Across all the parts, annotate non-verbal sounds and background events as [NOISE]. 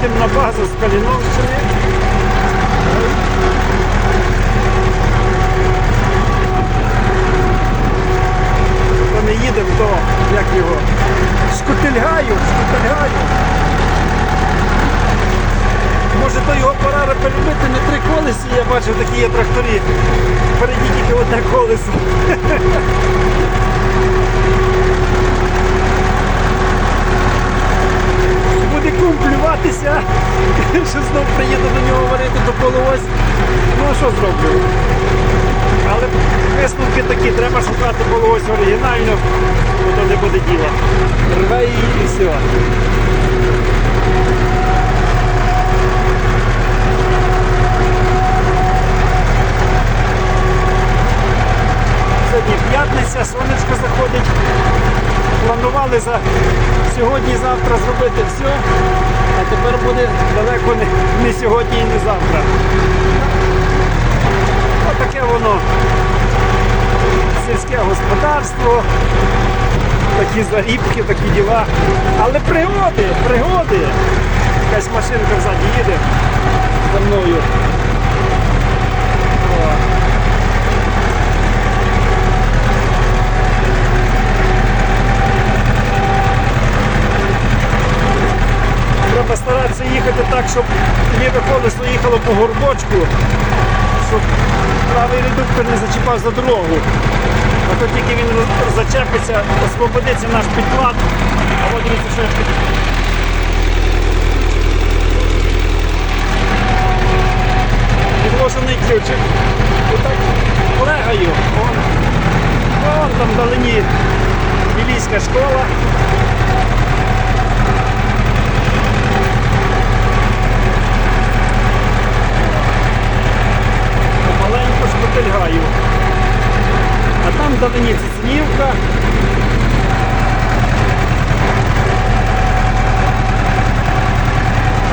колеса з Каліновщини. То не їдемо, то як його. Шкутильгаю, шкутильгаю. Може то його пора перебити на три колесі, я бачив такі є тракторі. Впереді тільки одне колесо. [LAUGHS] Буде кум плюватися, що знов приїду до нього варити до полуось. Ну а що зроблю? Але висновки такі, треба шукати полуось оригінально, бо то не буде діла. Рве її і все. Сьогодні п'ятниця, сонечко заходить. Планували за сьогодні-завтра зробити все, а тепер буде далеко не, не сьогодні і не завтра. Отаке воно сільське господарство, такі зарібки, такі діла. Але пригоди, пригоди. Якась машинка взаді їде за мною. О. Треба старатися їхати так, щоб ліве колесо їхало по горбочку, щоб правий редуктор не зачіпав за дорогу. А то тільки він зачепиться, освободиться наш підклад. А от дивіться, що під... Підложений ключик. І так легаю. Вон, вон там вдалині Білійська школа. Помаленьку. А там вдалині Цицинівка.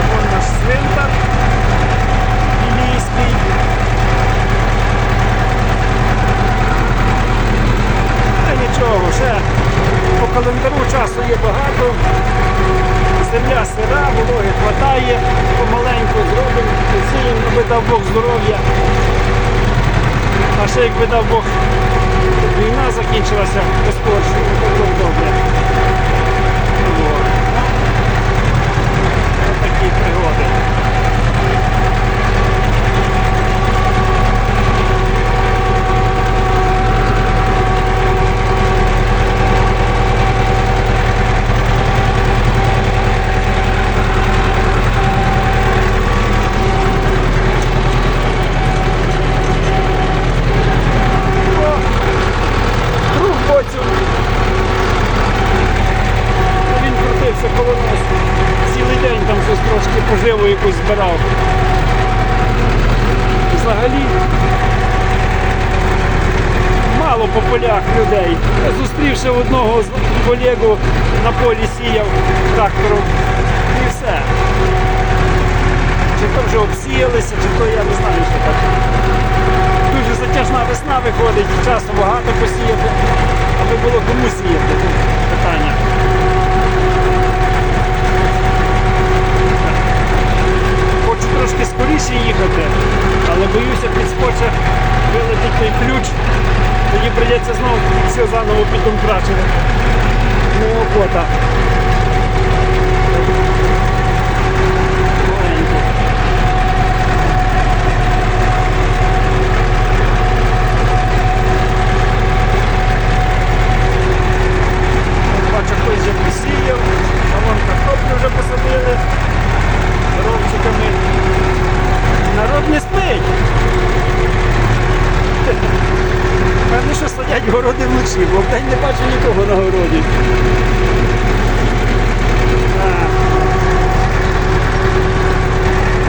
Вон наш Білійський. Та нічого, ще по календару часу є багато. Земля сира, вологи хватає, помаленьку зробимо, посіємо, аби дав Бог здоров'я. А ще якби дав Бог, війна закінчилася то було б добре. От. Ось Такі пригоди. О, Друг боцю. Він крутився коло нас. Цілий день там щось трошки поживу якусь збирав. Взагалі мало по полях людей. Зустрівши одного з колегу на полі сіяв трактором. І все. Чи то вже обсіялися, чи то я не знаю, що так. Дуже затяжна весна виходить, часу багато посіяти, аби було кому сіяти. Трошки їхати, але боюся підскоче вилетить той ключ. Тоді прийдеться знову все заново піддомкрачити. Ну, охота. Маленько. Бачу, хтось вже посіяв, а вон картоплю вже посадили ровчиками. Народ не спить. Що садять городи вночі, бо вдень не бачу нікого на городі.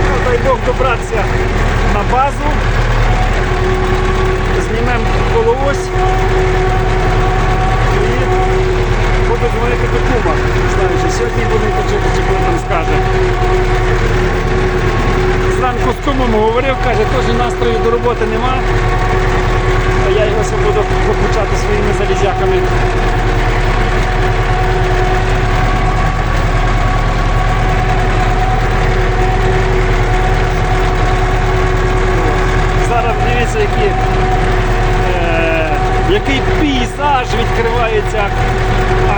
Ну, дай Бог добратися на базу. Знімемо колоось. І буду дзвонити до кума. Знаю, чи сьогодні буде почути, чи коли там скаже. Зранку з кумом говорив, каже, теж настрою до роботи нема. А я його ще буду покучати своїми залізяками.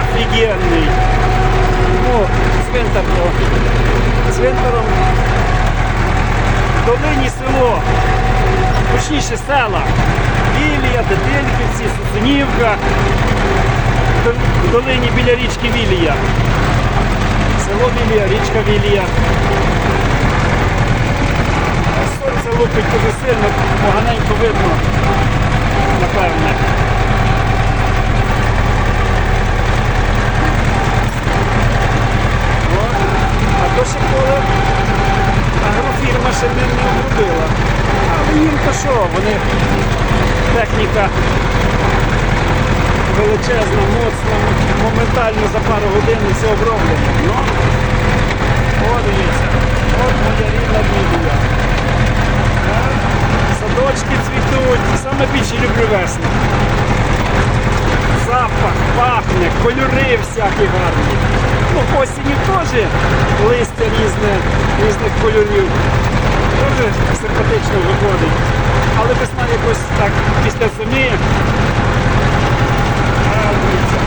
Офігенний. Ну, цвинтар, то цвинтаром долині село, точніше села. Вілія, Детельківці, Сусунівка, в долині біля річки Вілія. Село Вілія, річка Вілія. Сонце лупить дуже сильно, поганенько видно, напевне. О, А то ще поле агрофірма ще не, не обробила. Але їм то що, вони техніка величезна, моцна, моментально за пару годин все оброблено. Ну, о, дивіться, от моя рідна Біблія. Садочки цвітуть, саме більше люблю весну. Запах, пахне, кольори всякі гарні. Ну, в осені теж листя різне, різних кольорів. Дуже симпатично виходить. Але весна якось так після зими. А, дивіться.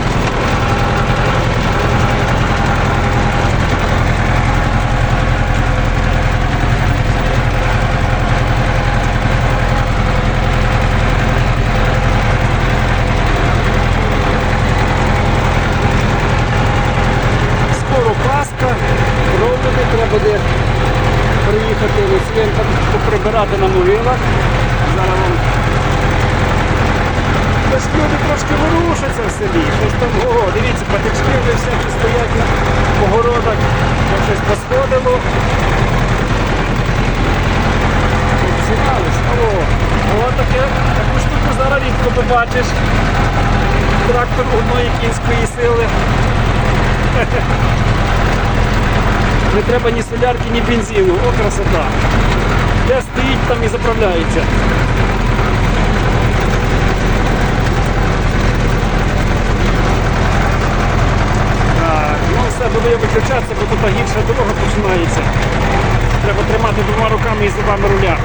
Скоро Пасха, проводи, треба буде приїхати на цвинтар, поприбирати на могилах. Зараз вам. Тож люди трошки ворушаться в селі. Щось там, о, дивіться, патички вже всякі стоять на погородах, там щось посходило. Обсирались. О, о, таке, таку штуку зараз рідко побачиш. Трактор одної кінської сили. Не треба ні солярки, ні бензину. О, красота. Де стоїть, там і заправляється. Так, ну все, буду я виключатися, бо тут гірша дорога починається. Треба тримати двома руками і зубами руля.